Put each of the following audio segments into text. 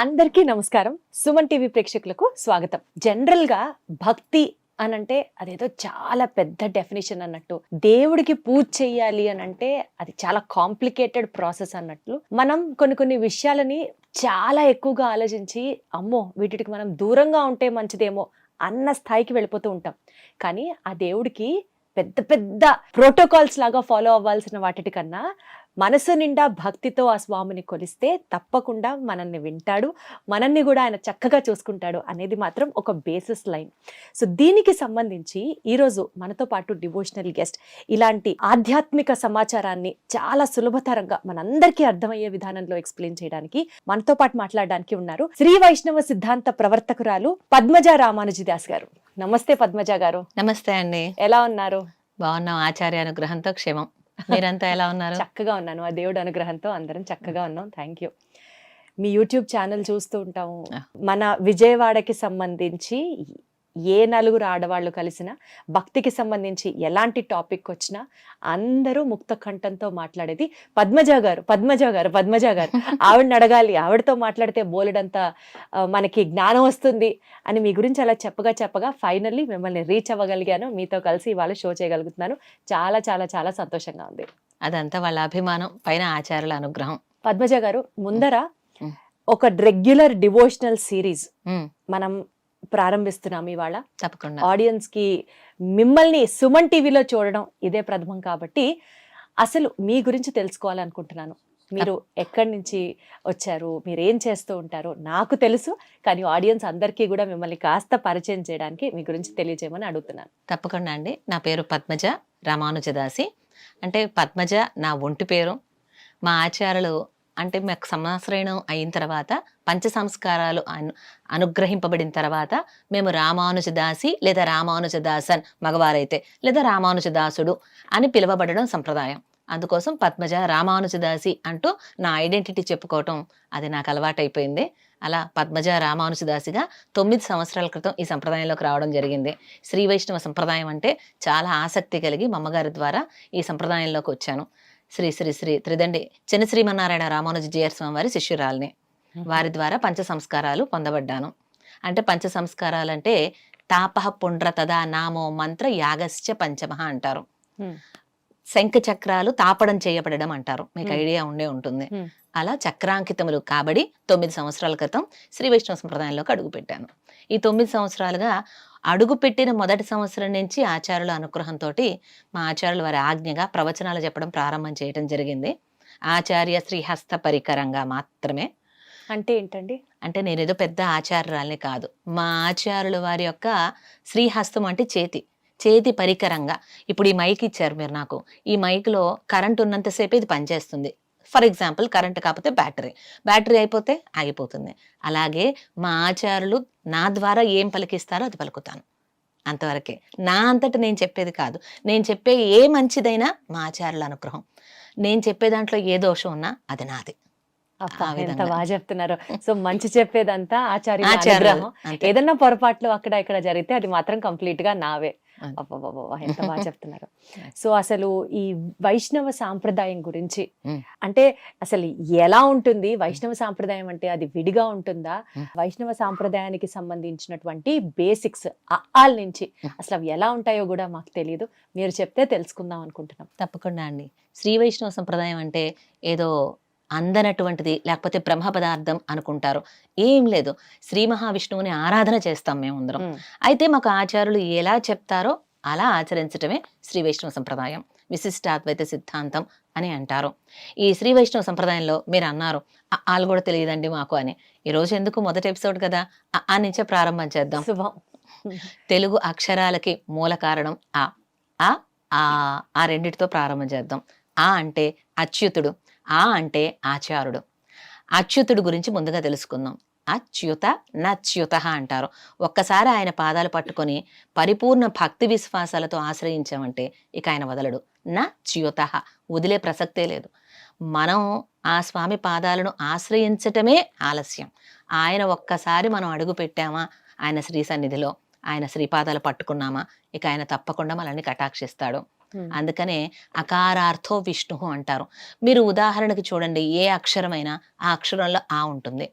అందరికీ నమస్కారం. సుమన్ టీవీ ప్రేక్షకులకు స్వాగతం. జనరల్గా భక్తి అనంటే అదేదో చాలా పెద్ద డెఫినేషన్ అన్నట్టు. దేవుడికి పూజ చెయ్యాలి అని అంటే అది చాలా కాంప్లికేటెడ్ ప్రాసెస్ అన్నట్లు. మనం కొన్ని కొన్ని విషయాలని చాలా ఎక్కువగా ఆలోచించి అమ్మో వీటికి మనం దూరంగా ఉంటే మంచిదేమో అన్న స్థాయికి వెళ్ళిపోతూ ఉంటాం. కానీ ఆ దేవుడికి పెద్ద పెద్ద ప్రోటోకాల్స్ లాగా ఫాలో అవ్వాల్సిన వాటి కన్నా మనసు నిండా భక్తితో ఆ స్వామిని కొలిస్తే తప్పకుండా మనల్ని వింటాడు మనల్ని కూడా ఆయన చక్కగా చూసుకుంటాడు అనేది మాత్రం ఒక బేసిస్ లైన్ సో దీనికి సంబంధించి ఈరోజు మనతో పాటు డివోషనల్ గెస్ట్ ఇలాంటి ఆధ్యాత్మిక సమాచారాన్ని చాలా సులభతరంగా మనందరికీ అర్థమయ్యే విధానంలో ఎక్స్ప్లెయిన్ చేయడానికి మనతో పాటు మాట్లాడడానికి ఉన్నారు శ్రీ వైష్ణవ సిద్ధాంత ప్రవర్తకురాలు పద్మజ రామానుజదాస్ గారు. నమస్తే పద్మజ గారు. నమస్తే అండి. ఎలా ఉన్నారు? బాగున్నాం. ఆచార్య అనుగ్రహంతో క్షేమం. మీరంతా ఎలా ఉన్నారు? చక్కగా ఉన్నాను. ఆ దేవుడి అనుగ్రహంతో అందరం చక్కగా ఉన్నాం. థ్యాంక్ యూ మీ యూట్యూబ్ ఛానల్ చూస్తూ ఉంటాము. మన విజయవాడకి సంబంధించి ఏ నలుగురు ఆడవాళ్ళు కలిసినా భక్తికి సంబంధించి ఎలాంటి టాపిక్ వచ్చినా అందరూ ముక్త కంఠంతో మాట్లాడేది పద్మజ గారు పద్మజ గారు పద్మజ గారు. ఆవిడని అడగాలి ఆవిడతో మాట్లాడితే బోలెడంత మనకి జ్ఞానం వస్తుంది అని మీ గురించి అలా చెప్పగా చెప్పగా ఫైనల్లీ మిమ్మల్ని రీచ్ అవ్వగలిగాను. మీతో కలిసి ఇవాళ షో చేయగలుగుతున్నాను. చాలా చాలా చాలా సంతోషంగా ఉంది. అదంతా వాళ్ళ అభిమానం పైన ఆచార్యుల అనుగ్రహం. పద్మజ గారు ముందర. ఒక రెగ్యులర్ డివోషనల్ సిరీస్ మనం ప్రారంభిస్తున్నాం ఇవాళ. తప్పకుండా. ఆడియన్స్కి మిమ్మల్ని సుమన్ టీవీలో చూడడం ఇదే ప్రథమం కాబట్టి అసలు మీ గురించి తెలుసుకోవాలనుకుంటున్నాను. మీరు ఎక్కడి నుంచి వచ్చారు? మీరు ఏం చేస్తూ ఉంటారో నాకు తెలుసు కానీ ఆడియన్స్ అందరికీ కూడా మిమ్మల్ని కాస్త పరిచయం చేయడానికి మీ గురించి తెలియజేయమని అడుగుతున్నాను. తప్పకుండా అండి. నా పేరు పద్మజ రామానుజదాసి. అంటే పద్మజ నా ఒంటి పేరు. మా ఆచార్యులు అంటే మాకు సంవత్సరం అయిన తర్వాత పంచ సంస్కారాలు అను అనుగ్రహింపబడిన తర్వాత మేము రామానుజదాసి లేదా రామానుజదాసన్ మగవారైతే లేదా రామానుజదాసుడు అని పిలువబడడం సంప్రదాయం. అందుకోసం పద్మజ రామానుజదాసి అంటూ నా ఐడెంటిటీ చెప్పుకోవటం అది నాకు అలవాటైపోయింది. అలా పద్మజ రామానుజదాసిగా తొమ్మిది సంవత్సరాల క్రితం ఈ సంప్రదాయంలోకి రావడం జరిగింది. శ్రీ వైష్ణవ సంప్రదాయం అంటే చాలా ఆసక్తి కలిగి మా అమ్మగారి ద్వారా ఈ సంప్రదాయంలోకి వచ్చాను. శ్రీ శ్రీ శ్రీ త్రిదండి. చిన్న శ్రీమన్నారాయణ రామానుజ స్వామి వారి శిష్యురాల్ని. వారి ద్వారా పంచ సంస్కారాలు పొందబడ్డాను. అంటే పంచ సంస్కారాలు అంటే తాప పుండ్ర తదా నామో మంత్ర యాగశ్చ పంచమహ అంటారు. శంఖ చక్రాలు తాపడం చేయబడడం అంటారు. మీకు. ఐడియా ఉండే ఉంటుంది. అలా చక్రాంకితములు కాబడి తొమ్మిది సంవత్సరాల క్రితం శ్రీ వైష్ణవ సంప్రదాయంలోకి అడుగుపెట్టాను. ఈ తొమ్మిది సంవత్సరాలుగా అడుగుపెట్టిన మొదటి సంవత్సరం నుంచి ఆచార్యుల అనుగ్రహంతో మా ఆచార్యులు వారి ఆజ్ఞగా ప్రవచనాలు చెప్పడం ప్రారంభం చేయడం జరిగింది. ఆచార్య శ్రీహస్త పరికరంగా మాత్రమే. అంటే ఏంటండి? అంటే నేనేదో పెద్ద ఆచార్యురాల్ని కాదు. మా ఆచార్యుల వారి యొక్క శ్రీహస్తం అంటే చేతి చేతి పరికరంగా. ఇప్పుడు ఈ మైక్ ఇచ్చారు మీరు నాకు. ఈ మైక్లో కరెంట్ ఉన్నంతసేపు ఇది పనిచేస్తుంది. ఫర్ ఎగ్జాంపుల్ కరెంట్ కాకపోతే బ్యాటరీ. బ్యాటరీ అయిపోతే ఆగిపోతుంది. అలాగే మా ఆచార్యులు నా ద్వారా ఏం పలికిస్తారో అది పలుకుతాను. అంతవరకే. నా అంతట నేను చెప్పేది కాదు. నేను చెప్పే ఏ మంచిదైనా మా ఆచార్యుల అనుగ్రహం. నేను చెప్పే దాంట్లో ఏ దోషం ఉన్నా అది నాది. ఎంత. బాగా చెప్తున్నారు. సో మంచి చెప్పేదంతా ఆచార్య ఏదన్నా పొరపాట్లు అక్కడ ఇక్కడ జరిగితే అది మాత్రం కంప్లీట్గా నావే. ఎంత బాగా చెప్తున్నారు. సో అసలు ఈ వైష్ణవ సాంప్రదాయం గురించి. అంటే అసలు ఎలా ఉంటుంది? వైష్ణవ సాంప్రదాయం అంటే అది విడిగా ఉంటుందా. వైష్ణవ సాంప్రదాయానికి సంబంధించినటువంటి బేసిక్స్ అఆల్ నుంచి. అసలు అవి ఎలా ఉంటాయో కూడా మాకు తెలియదు మీరు చెప్తే తెలుసుకుందాం అనుకుంటున్నాం. తప్పకుండా అండి. శ్రీ వైష్ణవ సంప్రదాయం అంటే ఏదో అందనటువంటిది లేకపోతే బ్రహ్మ పదార్థం అనుకుంటారు. ఏం లేదు. శ్రీ మహావిష్ణువుని ఆరాధన చేస్తాం మేము అందరం. అయితే మాకు ఆచార్యులు ఎలా చెప్తారో అలా ఆచరించటమే శ్రీ వైష్ణవ సంప్రదాయం. విశిష్టాద్వైత సిద్ధాంతం అని అంటారు. ఈ శ్రీ వైష్ణవ సంప్రదాయంలో మీరు అన్నారు "అ, ఆలు కూడా తెలియదండి మాకు అని. ఈ రోజు ఎందుకు మొదటి ఎపిసోడ్ కదా? ఆ నుంచే ప్రారంభం చేద్దాం. శుభం. తెలుగు అక్షరాలకి మూల కారణం ఆ ఆ ఆ రెండిటితో ప్రారంభం చేద్దాం. ఆ అంటే అచ్యుతుడు. ఆ అంటే ఆచారుడు అచ్యుతుడు గురించి ముందుగా తెలుసుకుందాం. అచ్యుత నచ్యుత అంటారు. ఒక్కసారి ఆయన పాదాలు పట్టుకొని పరిపూర్ణ భక్తి విశ్వాసాలతో ఆశ్రయించామంటే ఇక ఆయన వదలడు. నచ్యుత. వదిలే ప్రసక్తే లేదు. మనం ఆ స్వామి పాదాలను ఆశ్రయించటమే ఆలస్యం. ఆయన ఒక్కసారి మనం అడుగు పెట్టామా? ఆయన శ్రీ సన్నిధిలో. ఆయన శ్రీపాదాలు పట్టుకున్నామా? ఇక ఆయన తప్పకుండా మనల్ని కటాక్షిస్తాడు. అందుకనే అకారార్థో విష్ణు అంటారు. మీరు ఉదాహరణకి చూడండి ఏ అక్షరమైనా ఆ అక్షరంలో ఆ ఉంటుంది.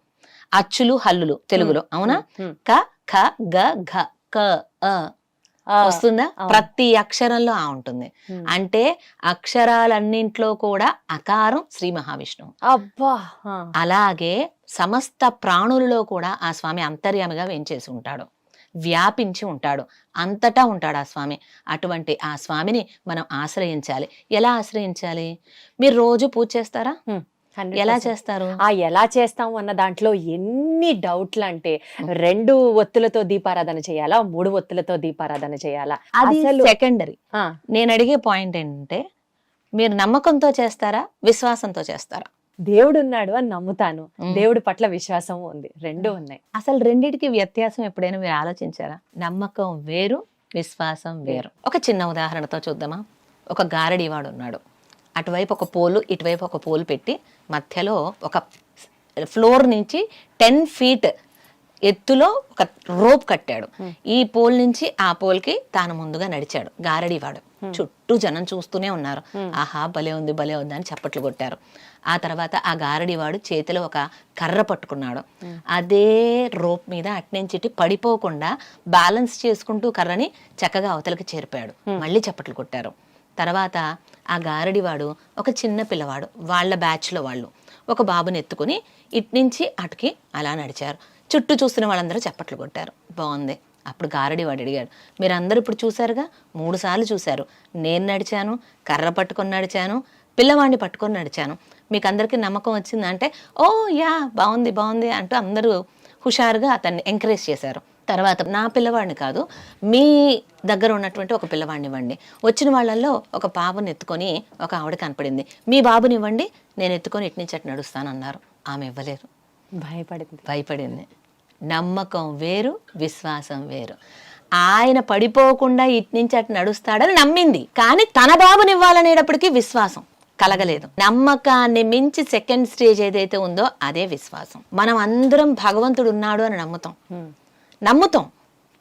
అచ్చులు హల్లులు తెలుగులో అవునా? క ఖ గ ఘ క వస్తుందా. ప్రతి అక్షరంలో ఆ ఉంటుంది. అంటే అక్షరాలన్నింట్లో కూడా అకారం శ్రీ మహావిష్ణువు. అబ్బా! అలాగే సమస్త ప్రాణులలో కూడా ఆ స్వామి అంతర్యామిగా వేంచేసి ఉంటాడు. వ్యాపించి ఉంటాడు. అంతటా ఉంటాడు ఆ స్వామి. అటువంటి ఆ స్వామిని మనం ఆశ్రయించాలి. ఎలా ఆశ్రయించాలి? మీరు రోజు పూజ చేస్తారా? 100%. ఎలా చేస్తారు? ఆ ఎలా చేస్తాం అన్న దాంట్లో ఎన్ని డౌట్లు అంటే రెండు ఒత్తులతో దీపారాధన చేయాలా? మూడు ఒత్తులతో దీపారాధన చేయాలా? అది సెకండరీ నేను అడిగే పాయింట్ ఏంటంటే మీరు నమ్మకంతో చేస్తారా? విశ్వాసంతో చేస్తారా? దేవుడు ఉన్నాడు అని నమ్ముతాను. దేవుడి పట్ల విశ్వాసం ఉంది. రెండు ఉన్నాయి. అసలు రెండిటికి వ్యత్యాసం ఎప్పుడైనా మీరు ఆలోచించారా? నమ్మకం వేరు విశ్వాసం వేరు. ఒక చిన్న ఉదాహరణతో చూద్దామా? ఒక గారడి వాడు ఉన్నాడు అటువైపు ఒక పోలు ఇటువైపు ఒక పోలు పెట్టి మధ్యలో ఒక ఫ్లోర్ నుంచి టెన్ ఫీట్ ఎత్తులో ఒక రోప్ కట్టాడు. ఈ పోల్ నుంచి ఆ పోల్కి తాను ముందుగా నడిచాడు. గారడి వాడు చుట్టూ జనం చూస్తూనే ఉన్నారు. ఆహా భలే ఉంది భలే ఉంది అని చప్పట్లు కొట్టారు. ఆ తర్వాత ఆ గారడి వాడు చేతిలో ఒక కర్ర పట్టుకున్నాడు. అదే రోప్ మీద అట్నుంచి ఇటు పడిపోకుండా బ్యాలెన్స్ చేసుకుంటూ కర్రని చక్కగా అవతలకి చేరిపాడు. మళ్ళీ చప్పట్లు కొట్టారు. తర్వాత ఆ గారడివాడు ఒక చిన్న పిల్లవాడు. వాళ్ళ బ్యాచ్లో వాళ్ళు. ఒక బాబుని ఎత్తుకుని ఇట్నుంచి అటుకి అలా నడిచారు. చుట్టూ చూస్తున్న వాళ్ళందరూ చప్పట్లు కొట్టారు. బాగుంది. అప్పుడు గారడివాడు అడిగాడు మీరందరూ ఇప్పుడు చూశారుగా? మూడు సార్లు చూశారు. నేను నడిచాను కర్ర పట్టుకొని నడిచాను పిల్లవాడిని పట్టుకొని నడిచాను. మీకు అందరికీ నమ్మకం వచ్చిందా? అంటే ఓ యా బాగుంది బాగుంది అంటూ అందరూ హుషారుగా అతన్ని ఎంకరేజ్ చేశారు. తర్వాత నా పిల్లవాడిని కాదు మీ దగ్గర ఉన్నటువంటి ఒక పిల్లవాడిని ఇవ్వండి. వచ్చిన వాళ్ళల్లో ఒక బాబుని ఎత్తుకొని ఒక ఆవిడ కనపడింది. మీ బాబుని ఇవ్వండి నేను ఎత్తుకొని ఇటు నుంచి అటు నడుస్తానన్నారు. ఆమె ఇవ్వలేరు భయపడింది. భయపడింది. నమ్మకం వేరు విశ్వాసం వేరు. ఆయన పడిపోకుండా ఇటు నుంచి అటు నడుస్తాడని నమ్మింది. కానీ తన బాబునివ్వాలనేటప్పటికీ విశ్వాసం కలగలేదు. నమ్మకాన్ని మించి సెకండ్ స్టేజ్ ఏదైతే ఉందో అదే విశ్వాసం. మనం అందరం భగవంతుడు ఉన్నాడు అని నమ్ముతాం. నమ్ముతాం.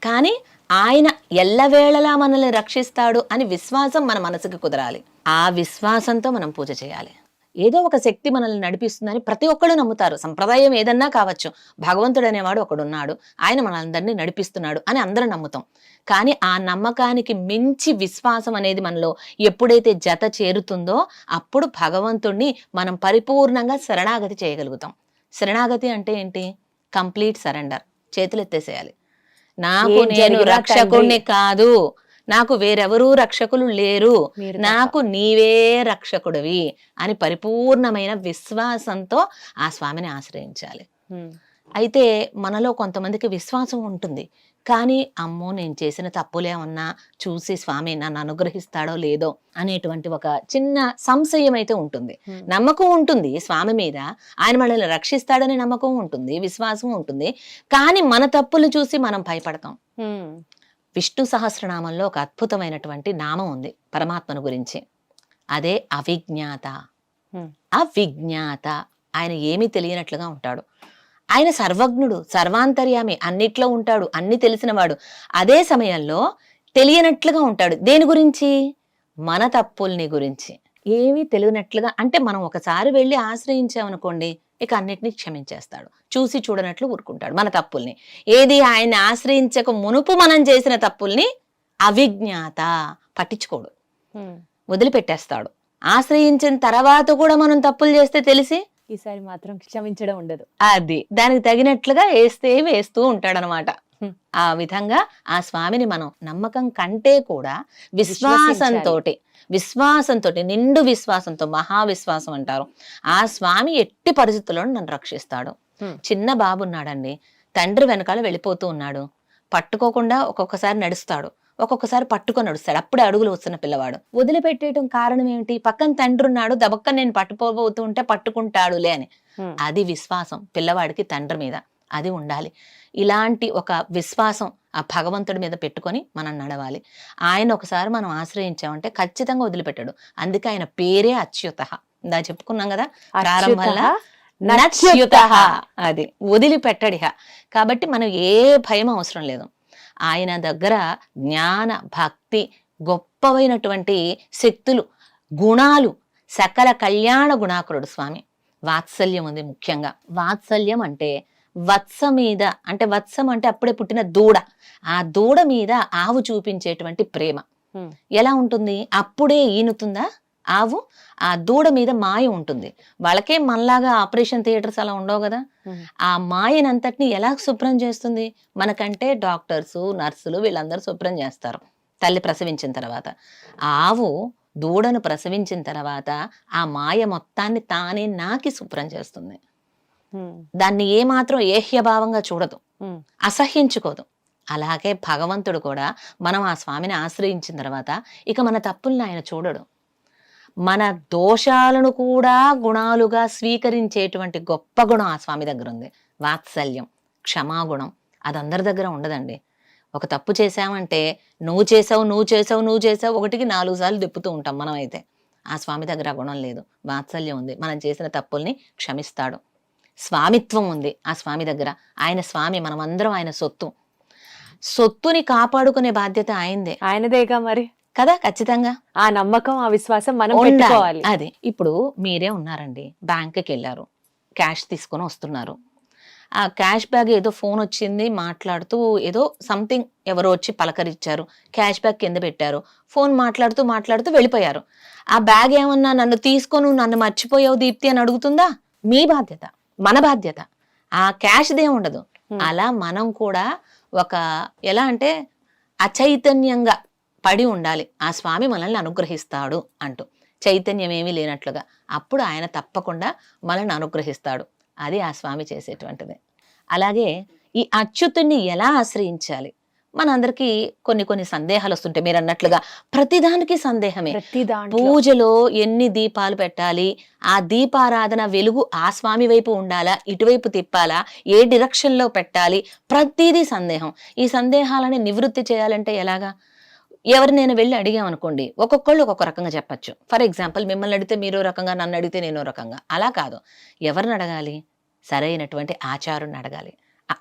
కానీ ఆయన ఎల్లవేళలా మనల్ని రక్షిస్తాడు అని విశ్వాసం మన మనసుకి కుదరాలి. ఆ విశ్వాసంతో మనం పూజ చేయాలి. ఏదో ఒక శక్తి మనల్ని నడిపిస్తుందని ప్రతి ఒక్కళ్ళు నమ్ముతారు. సంప్రదాయం ఏదన్నా కావచ్చు. భగవంతుడు అనేవాడు ఒకడున్నాడు. ఆయన మనందరినీ నడిపిస్తున్నాడు అని అందరం నమ్ముతాం. కానీ ఆ నమ్మకానికి మించి విశ్వాసం అనేది మనలో ఎప్పుడైతే జత చేరుతుందో అప్పుడు భగవంతుణ్ణి మనం పరిపూర్ణంగా శరణాగతి చేయగలుగుతాం. శరణాగతి అంటే ఏంటి? Complete surrender. చేతులు ఎత్తేసేయాలి నాకు నేను రక్షకుణ్ణి కాదు. నాకు వేరెవరూ రక్షకులు లేరు. నాకు నీవే రక్షకుడివి అని పరిపూర్ణమైన విశ్వాసంతో ఆ స్వామిని ఆశ్రయించాలి. అయితే మనలో కొంతమందికి విశ్వాసం ఉంటుంది. కానీ అమ్మో నేను చేసిన తప్పులే ఉన్నా చూసి స్వామి నన్ను అనుగ్రహిస్తాడో లేదో అనేటువంటి ఒక చిన్న సంశయం అయితే ఉంటుంది. నమ్మకం ఉంటుంది స్వామి మీద. ఆయన మనల్ని రక్షిస్తాడనే నమ్మకం ఉంటుంది విశ్వాసం ఉంటుంది. కానీ మన తప్పులు చూసి మనం భయపడతాం. విష్ణు సహస్రనామంలో ఒక అద్భుతమైనటువంటి నామం ఉంది పరమాత్మను గురించి. అదే అవిజ్ఞాత. అవిజ్ఞాత. ఆయన ఏమీ తెలియనట్లుగా ఉంటాడు. ఆయన సర్వజ్ఞుడు సర్వాంతర్యామి అన్నిట్లో ఉంటాడు అన్ని తెలిసినవాడు. అదే సమయంలో తెలియనట్లుగా ఉంటాడు. దేని గురించి? మన తప్పుల్ని గురించి. ఏమీ తెలియనట్లుగా అంటే మనం ఒకసారి వెళ్ళి ఆశ్రయించామనుకోండి ఇక అన్నిటినీ క్షమించేస్తాడు. చూసి చూడనట్లు ఊరుకుంటాడు మన తప్పుల్ని. ఏది ఆయన ఆశ్రయించక మునుపు మనం చేసిన తప్పుల్ని అవిజ్ఞాత పట్టించుకోడు. వదిలిపెట్టేస్తాడు. ఆశ్రయించిన తర్వాత కూడా మనం తప్పులు చేస్తే తెలిసి? ఈసారి మాత్రం క్షమించడం ఉండదు. అది. దానికి తగినట్లుగా వేస్తే వేస్తూ ఉంటాడనమాట. హ్మ్. ఆ విధంగా ఆ స్వామిని మనం నమ్మకం కంటే కూడా విశ్వాసంతో విశ్వాసంతో నిండు విశ్వాసంతో మహావిశ్వాసం అంటారు. ఆ స్వామి ఎట్టి పరిస్థితుల్లో నన్ను రక్షిస్తాడు. చిన్న బాబు ఉన్నాడండి. తండ్రి వెనకాల వెళ్ళిపోతూ ఉన్నాడు. పట్టుకోకుండా ఒక్కొక్కసారి నడుస్తాడు. ఒక్కొక్కసారి పట్టుకొని నడుస్తాడు. అప్పుడే అడుగులు వస్తున్న పిల్లవాడు. వదిలిపెట్టేయడం కారణం ఏమిటి? పక్కన తండ్రి ఉన్నాడు. దబక్క నేను పట్టుకోబోతూ ఉంటే పట్టుకుంటాడులే అని. అది విశ్వాసం పిల్లవాడికి తండ్రి మీద. అది ఉండాలి. ఇలాంటి ఒక విశ్వాసం ఆ భగవంతుడి మీద పెట్టుకొని మనం నడవాలి. ఆయన ఒకసారి మనం ఆశ్రయించామంటే ఖచ్చితంగా వదిలిపెట్టాడు. అందుకే ఆయన పేరే అచ్యుత. ఇందా చెప్పుకున్నాం కదా ప్రారంభంలో నచ్యుతః అది వదిలిపెట్టడిహ కాబట్టి మనం ఏ భయం అవసరం లేదు. ఆయన దగ్గర జ్ఞాన భక్తి గొప్పవైనటువంటి శక్తులు గుణాలు సకల కళ్యాణ గుణాకురుడు స్వామి. వాత్సల్యం ఉంది ముఖ్యంగా. వాత్సల్యం అంటే వత్స మీద అంటే వత్సం అంటే అప్పుడే పుట్టిన దూడ. ఆ దూడ మీద ఆవు చూపించేటువంటి ప్రేమ. ఎలా ఉంటుంది? అప్పుడే ఈనుతుందా ఆవు? ఆ దూడ మీద మాయ ఉంటుంది. వాళ్ళకే మనలాగా ఆపరేషన్ థియేటర్స్ అలా ఉండవు కదా. ఆ మాయనంతటిని ఎలా శుభ్రం చేస్తుంది? మనకంటే డాక్టర్స్ నర్సులు వీళ్ళందరూ శుభ్రం చేస్తారు. తల్లి ప్రసవించిన తర్వాత. ఆ ఆవు దూడను ప్రసవించిన తర్వాత ఆ మాయ మొత్తాన్ని తానే నాకి శుభ్రం చేస్తుంది. దాన్ని ఏమాత్రం ఏహ్యభావంగా చూడదు. అసహ్యించుకోదు. అలాగే భగవంతుడు కూడా మనం ఆ స్వామిని ఆశ్రయించిన తర్వాత ఇక మన తప్పుల్ని ఆయన చూడడు. మన దోషాలను కూడా గుణాలుగా స్వీకరించేటువంటి గొప్ప గుణం ఆ స్వామి దగ్గర ఉంది. వాత్సల్యం క్షమాగుణం అది అందరి దగ్గర ఉండదండి. ఒక తప్పు చేసామంటే నువ్వు చేసావు నువ్వు చేసావు నువ్వు చేసావు ఒకటికి నాలుగు సార్లు తిప్పుతూ ఉంటాం మనం అయితే ఆ స్వామి దగ్గర గుణం లేదు. వాత్సల్యం ఉంది. మనం చేసిన తప్పుల్ని క్షమిస్తాడు. స్వామిత్వం ఉంది ఆ స్వామి దగ్గర. ఆయన స్వామి మనమందరం ఆయన సొత్తు. సొత్తుని కాపాడుకునే బాధ్యత ఆయనదే. ఆయనదేగా మరి? కదా ఖచ్చితంగా. ఆ నమ్మకం ఆ విశ్వాసం మనం ఉండాలి. పెట్టుకోవాలి. అది. ఇప్పుడు మీరే ఉన్నారండి బ్యాంక్కి వెళ్ళారు క్యాష్ తీసుకొని వస్తున్నారు. ఆ క్యాష్ బ్యాగ్ ఏదో ఫోన్ వచ్చింది మాట్లాడుతూ ఏదో సంథింగ్ ఎవరో వచ్చి పలకరించారు. క్యాష్ బ్యాగ్ కింద పెట్టారు. ఫోన్ మాట్లాడుతూ మాట్లాడుతూ వెళ్ళిపోయారు. ఆ బ్యాగ్ ఏమన్నా నన్ను తీసుకొని నన్ను మర్చిపోయావు దీప్తి అని అడుగుతుందా? మీ బాధ్యత. మన బాధ్యత. ఆ క్యాష్దే ఉండదు. అలా మనం కూడా ఒక ఎలా అంటే అచైతన్యంగా పడి ఉండాలి. ఆ స్వామి మనల్ని అనుగ్రహిస్తాడు అంటూ. చైతన్యం ఏమీ లేనట్లుగా. అప్పుడు ఆయన తప్పకుండా మనల్ని అనుగ్రహిస్తాడు. అది ఆ స్వామి చేసేటువంటిది. అలాగే ఈ అచ్యుతుణ్ణి ఎలా ఆశ్రయించాలి? మనందరికీ కొన్ని కొన్ని సందేహాలు వస్తుంటాయి. మీరు అన్నట్లుగా ప్రతిదానికి సందేహమే. పూజలో ఎన్ని దీపాలు పెట్టాలి ఆ దీపారాధన వెలుగు ఆ స్వామి వైపు ఉండాలా ఇటువైపు తిప్పాలా ఏ డిరెక్షన్లో పెట్టాలి ప్రతిదీ సందేహం. ఈ సందేహాలని నివృత్తి చేయాలంటే ఎలాగా? ఎవరు నేను వెళ్ళి అడిగామనుకోండి ఒక్కొక్కళ్ళు ఒక్కొక్క రకంగా చెప్పచ్చు. ఫర్ ఎగ్జాంపుల్ మిమ్మల్ని అడిగితే మీరు రకంగా నన్ను అడిగితే నేను రకంగా. అలా కాదు. ఎవరిని అడగాలి? సరైనటువంటి ఆచారుని అడగాలి.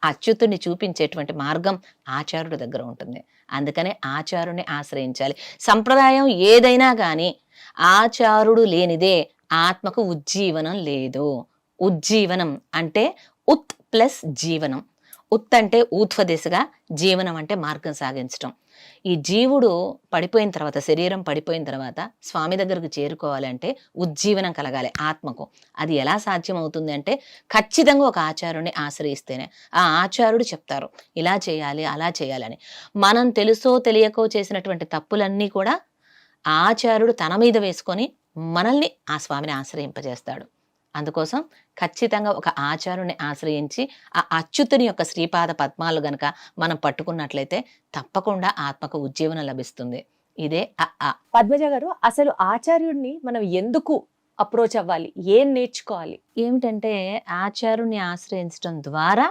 అచ్యుతుని చూపించేటువంటి మార్గం ఆచారుడి దగ్గర ఉంటుంది. అందుకనే ఆచారుని ఆశ్రయించాలి. సంప్రదాయం ఏదైనా కానీ ఆచారుడు లేనిదే ఆత్మకు ఉజ్జీవనం లేదు. ఉజ్జీవనం అంటే ఉత్ ప్లస్ జీవనం. ఉత్ అంటే ఊత్వ దిశగా జీవనం అంటే మార్గం సాగించటం. ఈ జీవుడు పడిపోయిన తర్వాత శరీరం పడిపోయిన తర్వాత స్వామి దగ్గరకు చేరుకోవాలంటే ఉజ్జీవనం కలగాలి ఆత్మకు. అది ఎలా సాధ్యం అవుతుంది అంటే ఖచ్చితంగా ఒక ఆచారుని ఆశ్రయిస్తేనే. ఆ ఆచారుడు చెప్తారు ఇలా చేయాలి అలా చేయాలని మనం తెలుసో తెలియకో చేసినటువంటి తప్పులన్నీ కూడా ఆ ఆచారుడు తన మీద వేసుకొని మనల్ని ఆ స్వామిని ఆశ్రయింపజేస్తాడు. అందుకోసం ఖచ్చితంగా ఒక ఆచారుని ఆశ్రయించి ఆ అచ్యుతుని యొక్క శ్రీపాద పద్మాలు గనక మనం పట్టుకున్నట్లయితే తప్పకుండా ఆత్మకు ఉజ్జీవనం లభిస్తుంది. ఇదే పద్మజ గారు అసలు ఆచార్యుడిని మనం ఎందుకు అప్రోచ్ అవ్వాలి? ఏం నేర్చుకోవాలి? ఏమిటంటే ఆచారుని ఆశ్రయించడం ద్వారా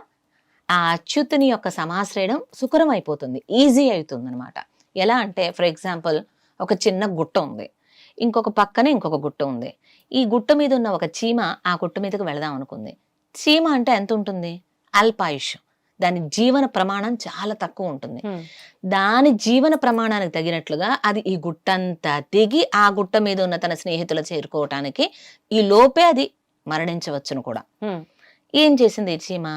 ఆ అచ్యుతుని యొక్క సమాశ్రయడం సుకరం అయిపోతుంది ఈజీ అవుతుంది అనమాట ఎలా అంటే ఫర్ ఎగ్జాంపుల్ ఒక చిన్న గుట్ట ఉంది ఇంకొక పక్కనే ఇంకొక గుట్ట ఉంది. ఈ గుట్ట మీద ఉన్న ఒక చీమ ఆ గుట్ట మీదకి వెళదాం అనుకుంది. చీమ అంటే ఎంత ఉంటుంది? అల్పాయుష్ దాని జీవన ప్రమాణం చాలా తక్కువ ఉంటుంది. దాని జీవన ప్రమాణానికి తగినట్లుగా అది ఈ గుట్టంతా దిగి ఆ గుట్ట మీద ఉన్న తన స్నేహితులు చేరుకోవటానికి ఈ లోపే అది మరణించవచ్చును కూడా. ఏం చేసింది ఈ చీమ?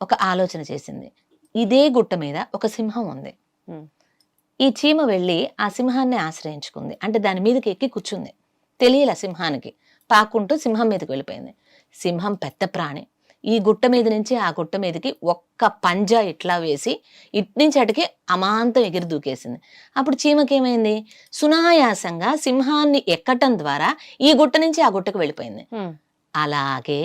ఒక ఆలోచన చేసింది. ఇదే గుట్ట మీద ఒక సింహం ఉంది. ఈ చీమ వెళ్ళి ఆ సింహాన్ని ఆశ్రయించుకుంది. అంటే దాని మీదకి ఎక్కి కూర్చుంది. తెలియలే సింహానికి. పాకుంటూ సింహం మీదకి వెళ్ళిపోయింది. సింహం పెద్ద ప్రాణి. ఈ గుట్ట మీద నుంచి ఆ గుట్ట మీదకి ఒక్క పంజా ఇట్లా వేసి ఇటు నుంచి అటుకి అమాంతం ఎగిరి దూకేసింది. అప్పుడు చీమకేమైంది? సునాయాసంగా సింహాన్ని ఎక్కటం ద్వారా ఈ గుట్ట నుంచి ఆ గుట్టకు వెళ్ళిపోయింది. అలాగే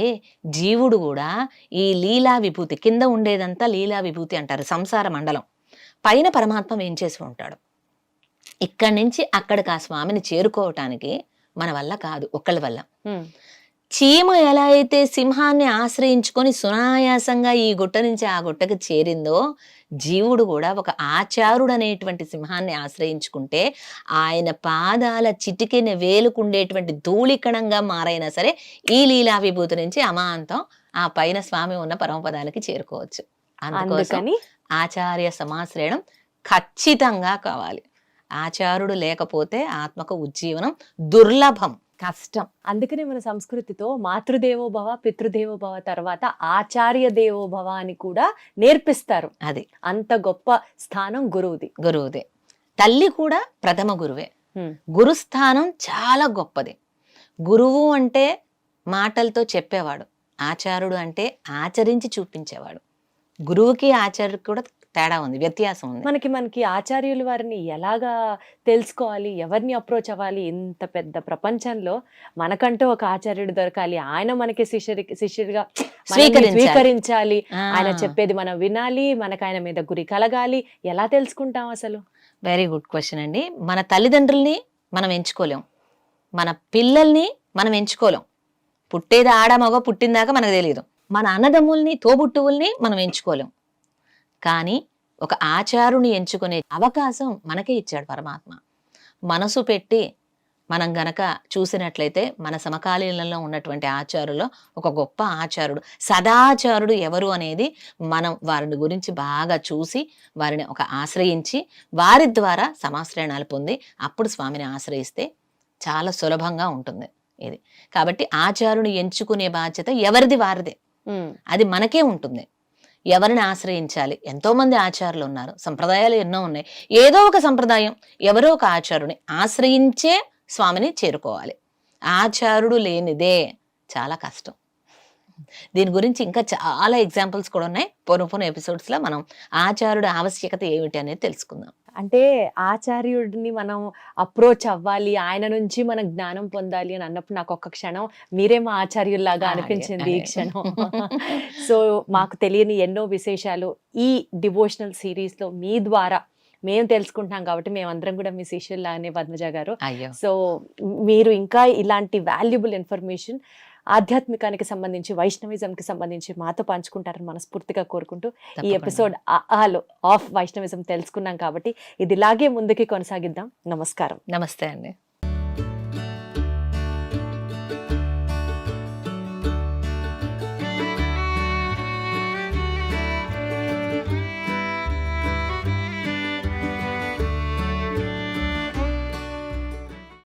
జీవుడు కూడా ఈ లీలా విభూతి కింద ఉండేదంతా లీలా విభూతి అంటారు సంసార మండలం. పైన పరమాత్మ ఏం చేసి ఉంటాడు? ఇక్కడి నుంచి అక్కడికి ఆ స్వామిని చేరుకోవటానికి మన వల్ల కాదు ఒకళ్ళ వల్ల. చీమ ఎలా అయితే సింహాన్ని ఆశ్రయించుకొని సునాయాసంగా ఈ గుట్ట నుంచి ఆ గుట్టకి చేరిందో జీవుడు కూడా ఒక ఆచారుడు అనేటువంటి సింహాన్ని ఆశ్రయించుకుంటే ఆయన పాదాల చిటికెన వేలుకుండేటువంటి ధూళికణంగా మారైనా సరే ఈ లీలా విభూతి నుంచి అమాంతం ఆ పైన స్వామి ఉన్న పరమపదానికి చేరుకోవచ్చు. అందుకోసం ఆచార్య సమాశ్రయణం ఖచ్చితంగా కావాలి. ఆచారుడు లేకపోతే ఆత్మకు ఉజ్జీవనం దుర్లభం కష్టం. అందుకనే మన సంస్కృతితో మాతృదేవో భవ పితృదేవో భవ తర్వాత ఆచార్య దేవో భవ అని కూడా నేర్పిస్తారు. అది. అంత గొప్ప స్థానం గురువుది. గురువుదే. తల్లి కూడా ప్రథమ గురువే. గురుస్థానం చాలా గొప్పది. గురువు అంటే మాటలతో చెప్పేవాడు. ఆచారుడు అంటే ఆచరించి చూపించేవాడు. గురువుకి ఆచార్యుడికి కూడా తేడా ఉంది వ్యత్యాసం ఉంది. మనకి మనకి ఆచార్యుల వారిని ఎలాగా తెలుసుకోవాలి ఎవరిని అప్రోచ్ అవ్వాలి ఇంత పెద్ద ప్రపంచంలో మనకంటూ ఒక ఆచార్యుడు దొరకాలి ఆయన మనకి శిష్యుడి శిష్యుడిగా స్వీకరించాలి. ఆయన చెప్పేది మనం వినాలి మనకు ఆయన మీద గురి కలగాలి. ఎలా తెలుసుకుంటాం అసలు? వెరీ గుడ్ క్వశ్చన్ అండి. మన తల్లిదండ్రుల్ని మనం ఎంచుకోలేం. మన పిల్లల్ని మనం ఎంచుకోలేం. పుట్టేది ఆడ మగ పుట్టిందాక మనకు తెలియదు మన అన్నదమ్ముల్ని తోబుట్టువుల్ని మనం ఎంచుకోలేం. కానీ ఒక ఆచారుని ఎంచుకునే అవకాశం మనకే ఇచ్చాడు పరమాత్మ. మనసు పెట్టి మనం గనక చూసినట్లయితే మన సమకాలీనంలో ఉన్నటువంటి ఆచారులో ఒక గొప్ప ఆచారుడు. సదాచారుడు ఎవరు అనేది మనం వారిని గురించి బాగా చూసి వారిని ఒక ఆశ్రయించి వారి ద్వారా సమాశ్రయణాలు పొంది అప్పుడు స్వామిని ఆశ్రయిస్తే చాలా సులభంగా ఉంటుంది ఇది. కాబట్టి ఆచారుని ఎంచుకునే బాధ్యత ఎవరిది వారిదే. అది మనకే ఉంటుంది. ఎవరిని ఆశ్రయించాలి? ఎంతోమంది ఆచార్యులు ఆచారులు ఉన్నారు. సంప్రదాయాలు ఎన్నో ఉన్నాయి. ఏదో ఒక సంప్రదాయం ఎవరో ఒక ఆచారుని ఆశ్రయించే స్వామిని చేరుకోవాలి. ఆచారుడు లేనిదే చాలా కష్టం. దీని గురించి ఇంకా చాలా ఎగ్జాంపుల్స్ కూడా ఉన్నాయి. పూర్వ ఎపిసోడ్స్లో మనం ఆచారుడు ఆవశ్యకత ఏమిటి అనేది తెలుసుకుందాం. అంటే ఆచార్యుడిని మనం అప్రోచ్ అవ్వాలి ఆయన నుంచి మనం జ్ఞానం పొందాలి అని అన్నప్పుడు నాకు ఒక్క క్షణం మీరే మా ఆచార్యుల్లాగా అనిపించింది ఈ. క్షణం. సో మాకు తెలియని ఎన్నో విశేషాలు ఈ డివోషనల్ సిరీస్లో మీ ద్వారా మేము తెలుసుకుంటున్నాం కాబట్టి మేమందరం కూడా మీ శిష్యుల్లాగానే పద్మజ గారు. సో మీరు ఇంకా ఇలాంటి వాల్యుబుల్ ఇన్ఫర్మేషన్ ఆధ్యాత్మికానికి సంబంధించి వైష్ణవిజంకి సంబంధించి మాతో పంచుకుంటారని మనస్ఫూర్తిగా కోరుకుంటూ ఈ. ఎపిసోడ్ ఆలో ఆఫ్ వైష్ణవిజం తెలుసుకున్నాం కాబట్టి ఇది ఇలాగే ముందుకి కొనసాగిద్దాం. నమస్కారం. నమస్తే అండి.